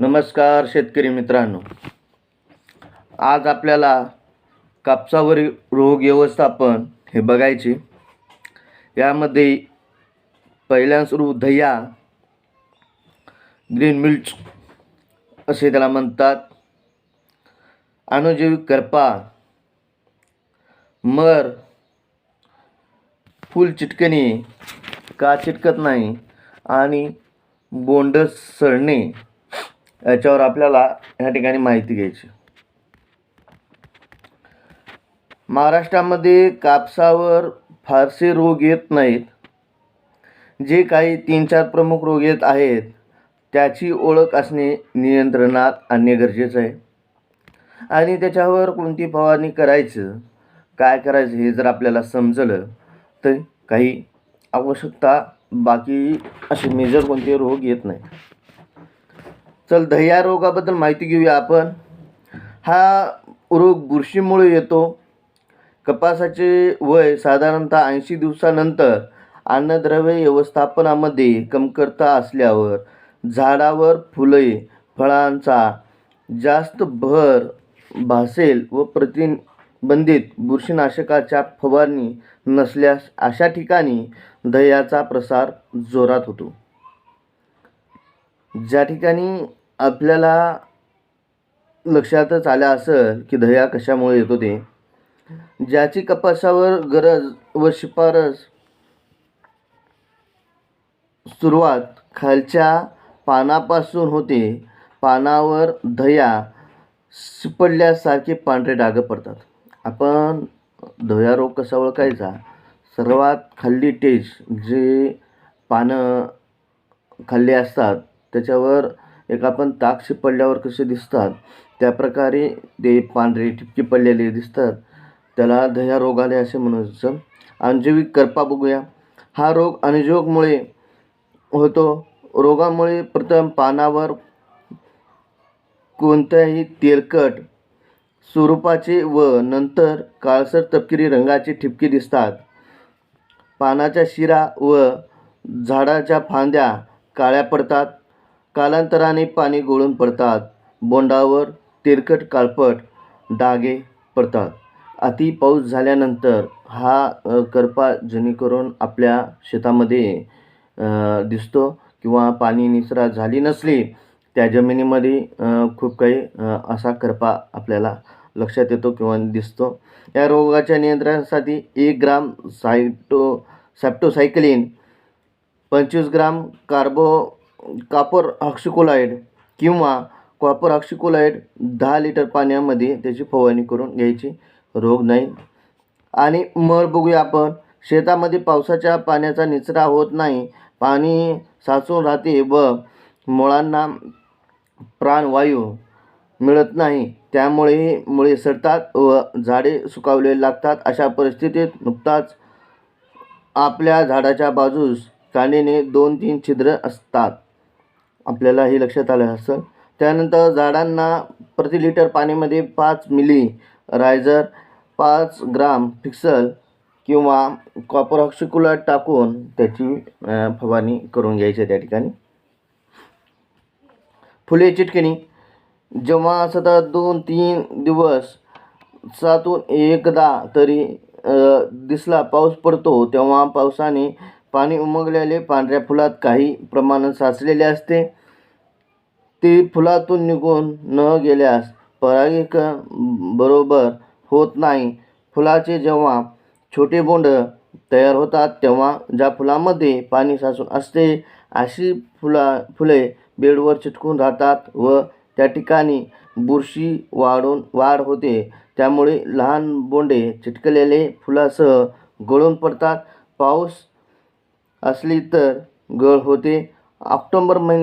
नमस्कार शेतकरी मित्रांनो. आज आपल्याला कापसावरील रोग व्यवस्थापन हे बघायचे. यामध्ये पहिल्या सुरू दह्या ग्रीन मिल्च असे त्याला म्हणतात. अनुजैविक करपा मर फुल चिटकणे का चिटकत नाही आणि बोंड सडणे याच्यावर आपल्याला या ठिकाणी माहिती घ्यायची. महाराष्ट्रामध्ये कापसावर फारसे रोग येत नाहीत. जे काही तीन चार प्रमुख रोग येत आहेत त्याची ओळख असणे नियंत्रणात आणणे गरजेचं आहे. आणि त्याच्यावर कोणती फवारणी करायचं काय करायचं हे जर आपल्याला समजलं तर काही आवश्यकता बाकी असे मेजर कोणते रोग येत नाही चल दह्या रोगाबद्दल माहिती घेऊया आपण. हा रोग बुरशीमुळे येतो. कपासाचे वय साधारणतः ऐंशी दिवसानंतर अन्नद्रव्य व्यवस्थापनामध्ये कमतरता असल्यावर झाडावर फुले फळांचा जास्त भर भासेल व प्रतिबंधित बुरशीनाशकाच्या फवारणी नसल्यास अशा ठिकाणी दह्याचा प्रसार जोरात होतो. ज्या ठिकाणी आपल्याला लक्षातच आलं असेल की दह्या कशामुळे येतो ते ज्याची कपासावर गरज व शिफारस सुरुवात खालच्या पानापासून होते. पानावर दह्या शिपडल्यासारखे पांढरे डाग पडतात. आपण दह्या रोग कसा ओळखायचा? सर्वात खाल्ली टेज जे पानं खाल्ली असतात त्याच्यावर एक आपण ताक पडल्यावर कसे दिसतात त्या प्रकारे ते पांढरे ठिपके पडलेले दिसतात. त्याला दह्या रोग आले असे म्हणायचं. अंजैविक करपा बघूया. हा रोग अनुजोगमुळे होतो. रोगामुळे प्रथम पानावर कोणत्याही तेलकट स्वरूपाचे व नंतर काळसर तपकिरी रंगाचे ठिपके दिसतात. पानाच्या शिरा व झाडाच्या फांद्या काळ्या पडतात. कालांतराने पाणी गळून पडतात. बोंडावर तेलकट काळपट डागे पडतात. अति पाऊस झाल्यानंतर हा करपा जेणेकरून आपल्या शेतामध्ये दिसतो किंवा पाणी निचरा झाली नसली त्या जमिनीमध्ये खूप काही असा करपा आपल्याला लक्षात येतो किंवा दिसतो. या रोगाच्या नियंत्रणासाठी एक ग्राम सायटो सॅप्टोसायक्लिन पंचवीस ग्राम कार्बो कॉपर ऑक्सिकोलाईड किंवा कॉपर ऑक्सिकोलाईड दहा लिटर पाण्यामध्ये त्याची फवारणी करून घ्यायची. रोग नाही. आणि मर बघूया आपण शेतामध्ये पावसाच्या पाण्याचा निचरा होत नाही. पाणी साचून राहते व मुळांना प्राणवायू मिळत नाही. त्यामुळे मुळे सडतात व झाडे सुकावले लागतात. अशा परिस्थितीत नुकताच आपल्या झाडाच्या बाजूस कांडीने दोन तीन छिद्र असतात. आपल्याला हे लक्षात आलं असं. त्यानंतर झाडांना प्रति लिटर पाण्यामध्ये पाच मिली रायझर पाच ग्राम फिक्सल किंवा कॉपर ऑक्सिकुलाट टाकून त्याची फवारणी करून घ्यायची आहे त्या ठिकाणी. फुले चिटकिणी. जेव्हा सतत दोन तीन दिवस सातून एकदा तरी दिसला पाऊस पडतो तेव्हा पावसाने पाणी उमगलेले पांढऱ्या फुलात काही प्रमाणात साचलेले असते. ते फुलातून निघून न गेल्यास परागिक बरोबर होत नाही. फुलाचे जेव्हा छोटे बोंड तयार होतात तेव्हा ज्या फुलामध्ये पाणी साचून असते अशी फुला फुले बेडवर चिटकून राहतात व त्या ठिकाणी बुरशी वाढून वाढ होते. त्यामुळे लहान बोंडे चिटकलेले फुलासह गळून पडतात. पाऊस असली तर गळ होते. ऑक्टोंबर महिन्या